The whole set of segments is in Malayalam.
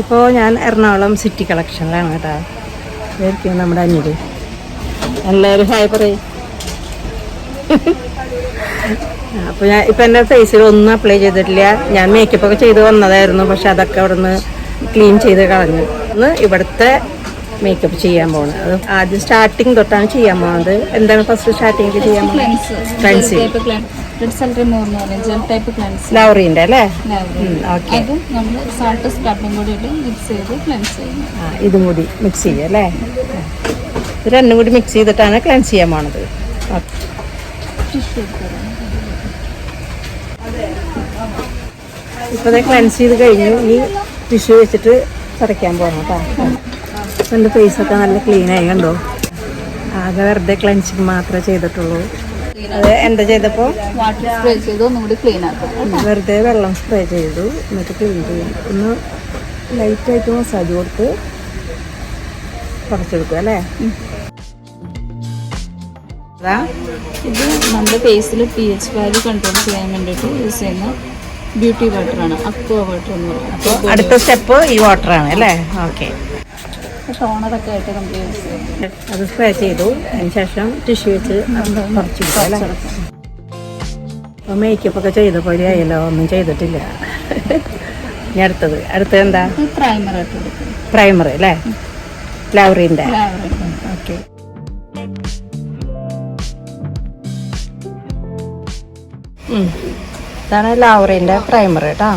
ഇപ്പോൾ ഞാൻ എറണാകുളം സിറ്റി കളക്ഷനിലാണ് കേട്ടോ. ഇതായിരിക്കും നമ്മുടെ അഞ്ഞൂറ് എല്ലാവരും ഹായ് പറയും. അപ്പോൾ ഞാൻ ഇപ്പം എന്റെ ഫേസിൽ ഒന്നും അപ്ലൈ ചെയ്തിട്ടില്ല. ഞാൻ മേക്കപ്പ് ഒക്കെ ചെയ്ത് വന്നതായിരുന്നു പക്ഷെ അതൊക്കെ അവിടെ നിന്ന് ക്ലീൻ ചെയ്ത് കളഞ്ഞു. ഇന്ന് ഇവിടുത്തെ മേക്കപ്പ് ചെയ്യാൻ പോകുന്നത് അത് ആദ്യം സ്റ്റാർട്ടിങ് തൊട്ടാണ് ചെയ്യാൻ പോകുന്നത് എന്താണ് ഫസ്റ്റ് സ്റ്റാർട്ടിങ് ചെയ്യാൻ പോകുന്നത് cleanse Cleanse. Red cell remover എന്ന് പറയും. ടൈപ്പ് ക്ലെൻസ് ലൗറിന്റെ അല്ലേ? ഇതും കൂടി മിക്സ് ചെയ്യുക അല്ലേ? ഇത് രണ്ടും കൂടി മിക്സ് ചെയ്തിട്ടാണ് ക്ലൻസ് ചെയ്യാൻ പോണത്. ഇപ്പൊ ക്ലൻസ് ചെയ്ത് കഴിഞ്ഞു. ഇനി ടിഷ്യൂ വെച്ചിട്ട് തുടയ്ക്കാൻ പോകണം കേട്ടോ. എന്റെ ഒക്കെ നല്ല ക്ലീൻ ആയി കണ്ടോ? ആകെ വെറുതെ ക്ലൻസിങ് മാത്രമേ ചെയ്തിട്ടുള്ളൂ. അത് എന്താ ചെയ്തപ്പോൾ വാട്ടർ സ്പ്രേ ചെയ്തു ക്ലീൻ ആക്കും വെറുതെ വെള്ളം സ്പ്രേ ചെയ്തു. എന്നിട്ട് ക്ലീൻ ചെയ്യും ഒന്ന് ലൈറ്റായിട്ട് മസാജ് കൊടുത്ത് തുടച്ചെടുക്കുക അല്ലേ? ഇത് നമ്മുടെ ഫേസിൽ പി എച്ച് വാല്യൂ കൺട്രോൾ ചെയ്യാൻ വേണ്ടിയിട്ട് യൂസ് ചെയ്യുന്ന ബ്യൂട്ടി വാട്ടറാണ് അക്വ വാട്ടർ എന്ന് അപ്പോൾ പറയുന്നത് അടുത്ത സ്റ്റെപ്പ് ഈ വാട്ടറാണ് അല്ലേ? ഓക്കെ ടോണറൊക്കെ ആയിട്ട് നമ്മൾ യൂസ് ചെയ്യുന്നത് അത് സ്പ്രേ ചെയ്തു. അതിന് ശേഷം ടിഷ്യൂ വെച്ച് കുറച്ച് അപ്പൊ അപ്പോൾ മേക്കപ്പ് ഒക്കെ ചെയ്ത പോലെ ആയല്ലോ. ഒന്നും ചെയ്തിട്ടില്ല. ഇനി അടുത്തത്. അടുത്തത് എന്താ? പ്രൈമർ പ്രൈമർ അല്ലേ? ഓക്കെ ഇതാണ് ലാവറിന്റെ പ്രൈമർ കേട്ടോ.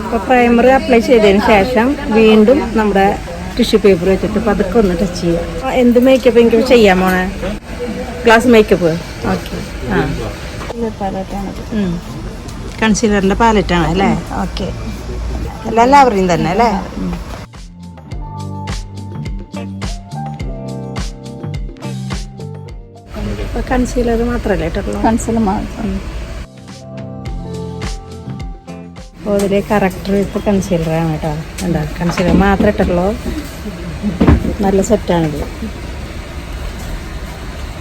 അപ്പോൾ പ്രൈമർ അപ്ലൈ ചെയ്തതിന് ശേഷം വീണ്ടും നമ്മുടെ ടിഷ്യൂ പേപ്പർ വെച്ചിട്ട് പതുക്കെ ഒന്ന് ടച്ച് ചെയ്യുക. എന്ത് മേക്കപ്പ് എനിക്ക് ചെയ്യാൻ പോണേ ഗ്ലാസ് മേക്കപ്പ് ഓക്കെ ആ. കൺസീലറിന്റെ പാലറ്റാണ് അല്ലേ? ഓക്കെ എല്ലാം ലാവറിയും തന്നെ അല്ലേ? കൺസീലർ മാത്രമല്ലേ ഇട്ടുള്ളൂ കൺസിൽ മാത്രം. അപ്പോൾ അതിൽ കറക്റ്റർ ഇപ്പോൾ കൺസീലറാണ് കേട്ടോ. എന്താ കൺസീലർ മാത്രമേ ഇട്ടുള്ളൂ നല്ല സെറ്റാണിത്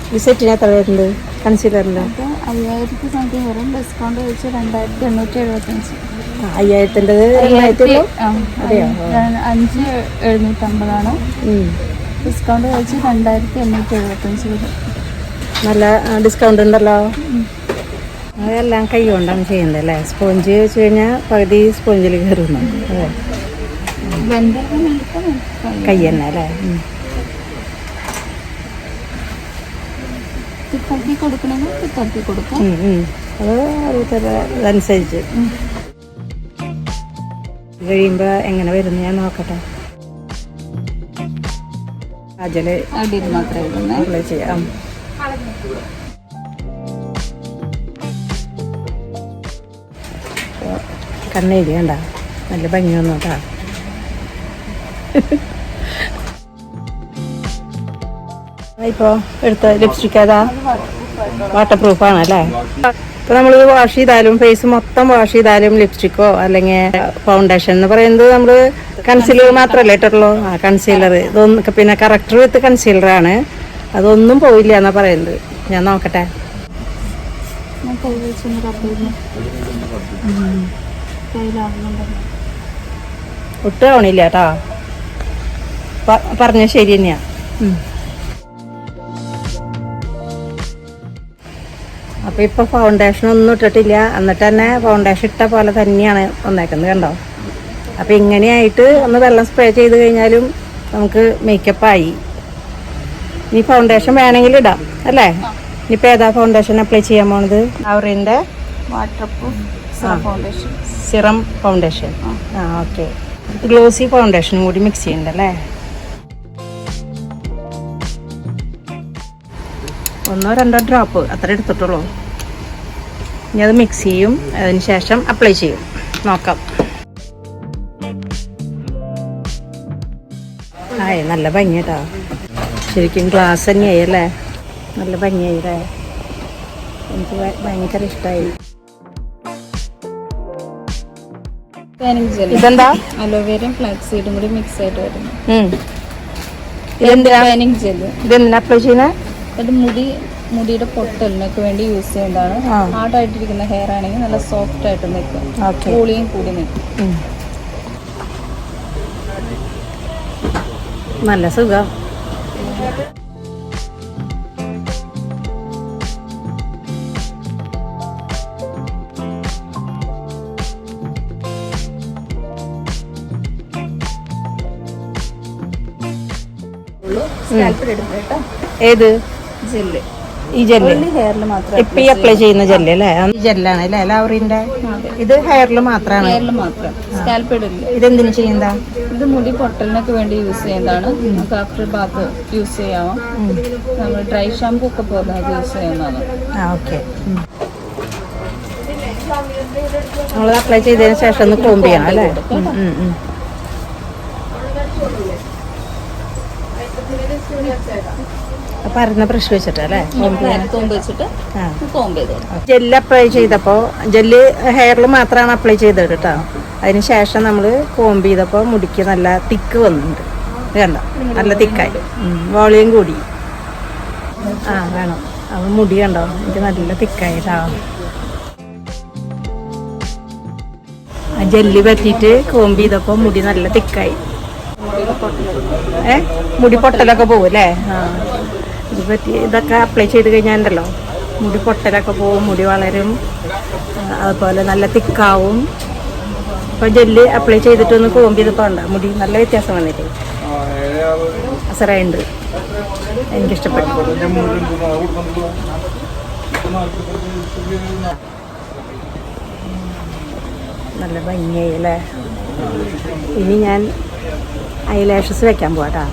ഈ സെറ്റിന് എത്ര വരുന്നുണ്ട് കൺസീലറിന്റെ അത് അയ്യായിരത്തി സംതിങ് വരും ഡിസ്കൗണ്ട് വെച്ച് രണ്ടായിരത്തി എണ്ണൂറ്റി എഴുപത്തഞ്ച് അയ്യായിരത്തിന്റെത് രണ്ടായിരത്തി ആ, അഞ്ച് എഴുന്നൂറ്റമ്പതാണ്. ഡിസ്കൗണ്ട് വെച്ച് രണ്ടായിരത്തി എണ്ണൂറ്റി എഴുപത്തഞ്ച് വരും നല്ല ഡിസ്കൗണ്ട് ഉണ്ടല്ലോ? അതെല്ലാം കൈ കൊണ്ടാണ് ചെയ്യുന്നത് അല്ലേ? സ്പോഞ്ച് വെച്ച് കഴിഞ്ഞാൽ പകുതി സ്പോഞ്ചിൽ കയറുന്നു അതെ കൈ തന്നെ അല്ലേ. തിക്കാക്കി കൊടുക്കണമെങ്കിൽ തിക്കാക്കി കൊടുക്കാം. അത് ഇത് കഴിയുമ്പോൾ എങ്ങനെ വരുന്നു ഞാൻ നോക്കട്ടെ. അജൽ അടിയിൽ മാത്രമേ അപ്ലൈ ചെയ്യാം. കണ്ണെഴുതി കണ്ട? നല്ല ഭംഗി വന്നു കേട്ടാ ഇപ്പോൾ എടുത്ത ലിപ്സ്റ്റിക് അതാ വാട്ടർ പ്രൂഫാണ് അല്ലേ? ഇപ്പൊ നമ്മൾ വാഷ് ചെയ്താലും ഫേസ് മൊത്തം വാഷ് ചെയ്താലും ലിപ്സ്റ്റിക്കോ അല്ലെങ്കിൽ ഫൗണ്ടേഷൻ എന്ന് പറയുന്നത് നമ്മൾ കൺസീലർ മാത്രമല്ലേ ഇട്ടുള്ളൂ ആ കൺസീലർ ഇതൊന്നും പിന്നെ കറക്റ്റർ വിത്ത് കൺസീലർ ആണ്. അതൊന്നും പോയില്ല എന്നാ പറയുന്നത്. ഞാൻ നോക്കട്ടെ. ഒട്ടും ആവണില്ല കേട്ടോ പറഞ്ഞ ശരി തന്നെയാ. അപ്പൊ ഇപ്പൊ ഫൗണ്ടേഷൻ ഒന്നും ഇട്ടിട്ടില്ല. എന്നിട്ട് തന്നെ ഫൗണ്ടേഷൻ ഇട്ട പോലെ തന്നെയാണ് വന്നേക്കുന്നത് കണ്ടോ? അപ്പൊ ഇങ്ങനെയായിട്ട് ഒന്ന് വെള്ളം സ്പ്രേ ചെയ്ത് കഴിഞ്ഞാലും നമുക്ക് മേക്കപ്പ് ആയി. ഇനി ഫൗണ്ടേഷൻ വേണമെങ്കിൽ ഇടാം അല്ലേ? ഇനിയിപ്പോൾ ഏതാ ഫൗണ്ടേഷൻ അപ്ലൈ ചെയ്യാൻ പോണത്? അവറിന്റെ വാട്ടർ ഫൗണ്ടേഷൻ സിറം ഫൗണ്ടേഷൻ ആ. ഓക്കെ ഗ്ലോസി ഫൗണ്ടേഷനും കൂടി മിക്സ് ചെയ്യണ്ടല്ലേ ഒന്നോ രണ്ടോ ഡ്രോപ്പ് അത്ര എടുത്തിട്ടുള്ളൂ. ഇനി അത് മിക്സ് ചെയ്യും. അതിന് ശേഷം അപ്ലൈ ചെയ്യും. നോക്കാം. ആയി നല്ല ഭംഗി കേട്ടോ ശരിക്കും ഗ്ലാസ് തന്നെയായി അല്ലേ? നല്ല ഭംഗിയായി അല്ലേ എനിക്ക് ഭയങ്കര ഇഷ്ടമായി ഇതെന്താ? അലോവേരയും ഫ്ലാക്സ് സീഡും കൂടി മിക്സ് ആയിട്ട് വരുന്നു. ഇതെന്തിനാ? അപ്ലൈ ചെയ്യുന്നത് അത് മുടി മുടിയുടെ പൊട്ടലിനൊക്കെ വേണ്ടി യൂസ് ചെയ്യുന്നതാണ് ഹാർഡ് ഹാർഡായിട്ടിരിക്കുന്ന ഹെയർ ആണെങ്കിൽ നല്ല സോഫ്റ്റ് ആയിട്ട് നിൽക്കും. കൂളിയും കൂടി നിൽക്കും. നല്ല സുഖം. ഏത്? ജെല്ല്. ഈ ജെല്ല്. ഹെയറിൽ മാത്രം ഇപ്പൊ ഈ അപ്ലൈ ചെയ്യുന്ന ജെല്ല് അല്ലേ? ഈ ജെല്ലാണ് അല്ലേ? ലവറിന്റെ? ഇത് ഹെയറിൽ മാത്രമാണ് ഹെയറിൽ മാത്രം. സ്കാൽപ്പ് ഇടില്ല ഇതെന്തിനു ചെയ്യുന്നതാ ഇത് മുടി പൊട്ടലിനൊക്കെ വേണ്ടി യൂസ് ചെയ്യുന്നതാണ്. നമുക്ക് ആഫ്റ്റർ ബാത്ത് യൂസ് ചെയ്യാം. നമ്മൾ ഡ്രൈ ഷാമ്പൂ ഒക്കെ പോലെ അത് യൂസ് ചെയ്യുന്നതാണ്. ഓക്കെ നമ്മൾ അപ്ലൈ ചെയ്തതിന് ശേഷം ഒന്ന് കോമ്പ് ചെയ്യണം അല്ലേ? ഉം, ഉം, അപ്പൊ ബ്രഷ് അല്ലേ? കോമ്പ് വെച്ചിട്ട് കോമ്പ് ചെയ്ത് ജെല്ല് അപ്ലൈ ചെയ്തപ്പോൾ ജെല്ല് ഹെയറിൽ മാത്രമാണ് അപ്ലൈ ചെയ്തത് കേട്ടോ അതിന് ശേഷം നമ്മൾ കോമ്പ് ചെയ്തപ്പോൾ മുടിക്ക് നല്ല തിക്ക് വന്നിട്ടുണ്ട്. വേണ്ട നല്ല തിക്കായി വോളിയം കൂടി. ആ വേണം. അപ്പോൾ മുടി കണ്ടോ? എനിക്ക് നല്ല തിക്കായി കേട്ടോ ആ ജെല്ല് പറ്റിയിട്ട് കോമ്പ് ചെയ്തപ്പോൾ മുടി നല്ല തിക്കായി ഏ? മുടി പൊട്ടലൊക്കെ പോകും അല്ലേ ആ. ഇത് പറ്റി ഇതൊക്കെ അപ്ലൈ ചെയ്ത് കഴിഞ്ഞാലോ മുടി പൊട്ടലൊക്കെ പോവും മുടി വളരും അതുപോലെ നല്ല തിക്കാവും. ഇപ്പൊ ജെല്ല് അപ്ലൈ ചെയ്തിട്ടൊന്ന് കോമ്പ് ചെയ്തപ്പോൾ ഉണ്ടോ മുടി നല്ല വ്യത്യാസം വന്നിട്ട് അസറയുണ്ട് എനിക്കിഷ്ടപ്പെട്ടു നല്ല ഭംഗിയായി അല്ലേ? ഇനി ഞാൻ ഐ ലാഷസ് വെക്കാൻ പോവാട്ടാ.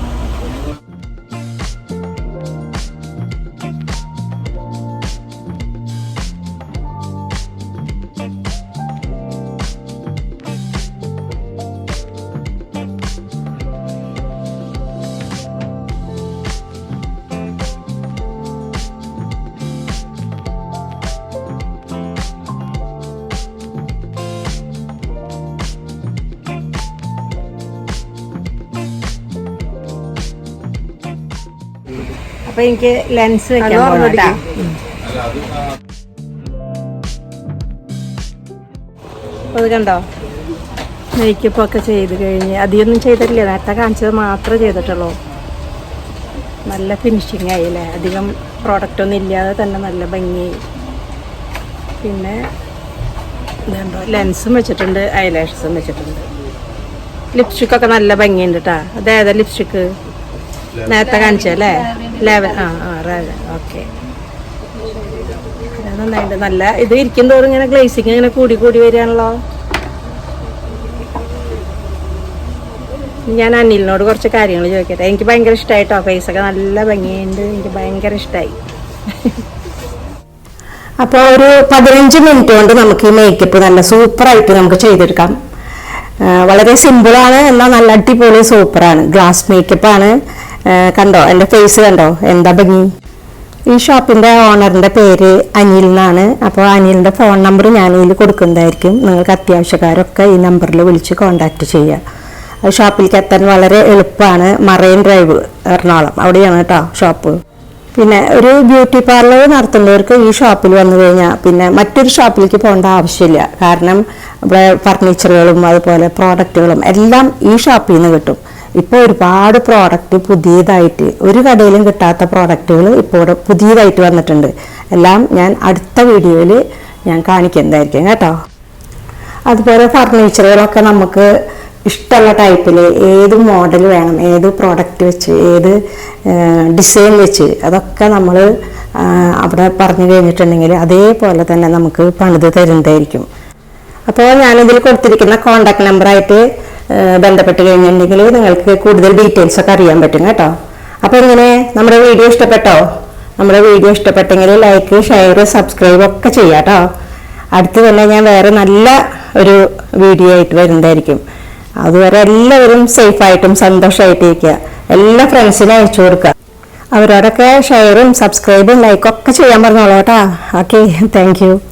അപ്പൊ എനിക്ക് ലെൻസ് വെക്കാൻ പോകണം അത് കണ്ടോ? മേക്കപ്പ് ഒക്കെ ചെയ്ത് കഴിഞ്ഞ് അതിയൊന്നും ചെയ്തിട്ടില്ല. നേരത്തെ കാണിച്ചത് മാത്രമേ ചെയ്തിട്ടുള്ളൂ. നല്ല ഫിനിഷിങ് ആയില്ലേ? അധികം പ്രോഡക്റ്റ് ഒന്നും ഇല്ലാതെ തന്നെ നല്ല ഭംഗിയായി പിന്നെ ഇതുണ്ടോ ലെൻസും വെച്ചിട്ടുണ്ട് ഐലാഷസും വെച്ചിട്ടുണ്ട്. ലിപ്സ്റ്റിക്കൊക്കെ നല്ല ഭംഗിയുണ്ട് കേട്ടോ അതേതാ ലിപ്സ്റ്റിക്ക് നേരത്തെ കാണിച്ചല്ലേ ലെവൻ ആ ആ റാവൻ ഓക്കെ നന്നായിട്ട് നല്ല ഇത് ഇരിക്കും തോറും ഇങ്ങനെ ഗ്ലേസിങ് ഇങ്ങനെ കൂടി കൂടി വരികയാണല്ലോ. ഞാൻ അനിലിനോട് കുറച്ച് കാര്യങ്ങൾ ചോദിക്കട്ടെ. എനിക്ക് ഭയങ്കര ഇഷ്ടമായിട്ടോ ഫേസൊക്കെ നല്ല ഭംഗിയുണ്ട്. എനിക്ക് ഭയങ്കര ഇഷ്ടമായി അപ്പോൾ ഒരു പതിനഞ്ച് മിനിറ്റ് കൊണ്ട് നമുക്ക് ഈ മേക്കപ്പ് നല്ല സൂപ്പറായിട്ട് നമുക്ക് ചെയ്തെടുക്കാം. വളരെ സിമ്പിളാണ് എന്നാൽ നല്ല അടിപൊളി സൂപ്പറാണ് ഗ്ലാസ് മേക്കപ്പാണ് കണ്ടോ? എന്റെ ഫേസ് കണ്ടോ? എന്താ ഭംഗി? ഈ ഷോപ്പിന്റെ ഓണറിന്റെ പേര് അനിൽ എന്നാണ്. അപ്പോൾ അനിലിന്റെ ഫോൺ നമ്പർ ഞാൻ ഇതിൽ കൊടുക്കുന്നതായിരിക്കും. നിങ്ങൾക്ക് അത്യാവശ്യക്കാരൊക്കെ ഈ നമ്പറിൽ വിളിച്ച് കോൺടാക്റ്റ് ചെയ്യുക ഷോപ്പിലേക്ക് എത്താൻ വളരെ എളുപ്പമാണ്. Marine Drive Ernakulam. അവിടെയാണ് കേട്ടോ ഷോപ്പ് പിന്നെ ഒരു ബ്യൂട്ടി പാർലർ നടത്തുന്നവർക്ക് ഈ ഷോപ്പിൽ വന്നു കഴിഞ്ഞാൽ പിന്നെ മറ്റൊരു ഷോപ്പിലേക്ക് പോകേണ്ട ആവശ്യമില്ല. കാരണം ഇവിടെ ഫർണിച്ചറുകളും അതുപോലെ പ്രോഡക്റ്റുകളും എല്ലാം ഈ ഷോപ്പിൽ നിന്ന് കിട്ടും. ഇപ്പോൾ ഒരുപാട് പ്രോഡക്റ്റ് പുതിയതായിട്ട് ഒരു കടയിലും കിട്ടാത്ത പ്രോഡക്റ്റുകൾ ഇപ്പോൾ പുതിയതായിട്ട് വന്നിട്ടുണ്ട്. എല്ലാം ഞാൻ അടുത്ത വീഡിയോയിൽ ഞാൻ കാണിക്കുന്നതായിരിക്കും കേട്ടോ. അതുപോലെ ഫർണിച്ചറുകളൊക്കെ നമുക്ക് ഇഷ്ടമുള്ള ടൈപ്പിൽ ഏത് മോഡൽ വേണം ഏത് പ്രോഡക്റ്റ് വെച്ച് ഏത് ഡിസൈൻ വെച്ച് അതൊക്കെ നമ്മൾ അവിടെ പറഞ്ഞു കഴിഞ്ഞിട്ടുണ്ടെങ്കിൽ അതേപോലെ തന്നെ നമുക്ക് പണിത് തരുന്നതായിരിക്കും. അപ്പോൾ ഞാനിതിൽ കൊടുത്തിരിക്കുന്ന കോണ്ടാക്ട് നമ്പറായിട്ട് ബന്ധപ്പെട്ട് കഴിഞ്ഞിട്ടുണ്ടെങ്കിൽ നിങ്ങൾക്ക് കൂടുതൽ ഡീറ്റെയിൽസ് ഒക്കെ അറിയാൻ പറ്റും കേട്ടോ. അപ്പോൾ ഇങ്ങനെ നമ്മുടെ വീഡിയോ ഇഷ്ടപ്പെട്ടോ? നമ്മുടെ വീഡിയോ ഇഷ്ടപ്പെട്ടെങ്കിൽ ലൈക്ക് ഷെയർ സബ്സ്ക്രൈബ് ഒക്കെ ചെയ്യാം കേട്ടോ. അടുത്ത് തന്നെ ഞാൻ വേറെ നല്ല ഒരു വീഡിയോ ആയിട്ട് വരുന്നതായിരിക്കും. അതുവരെ എല്ലാവരും സേഫായിട്ടും സന്തോഷമായിട്ടിരിക്കുക എല്ലാ ഫ്രണ്ട്സിനും അയച്ചു കൊടുക്കുക. അവരോടൊക്കെ ഷെയറും സബ്സ്ക്രൈബും ലൈക്കും ഒക്കെ ചെയ്യാൻ പറഞ്ഞോളൂ കേട്ടോ. Okay thank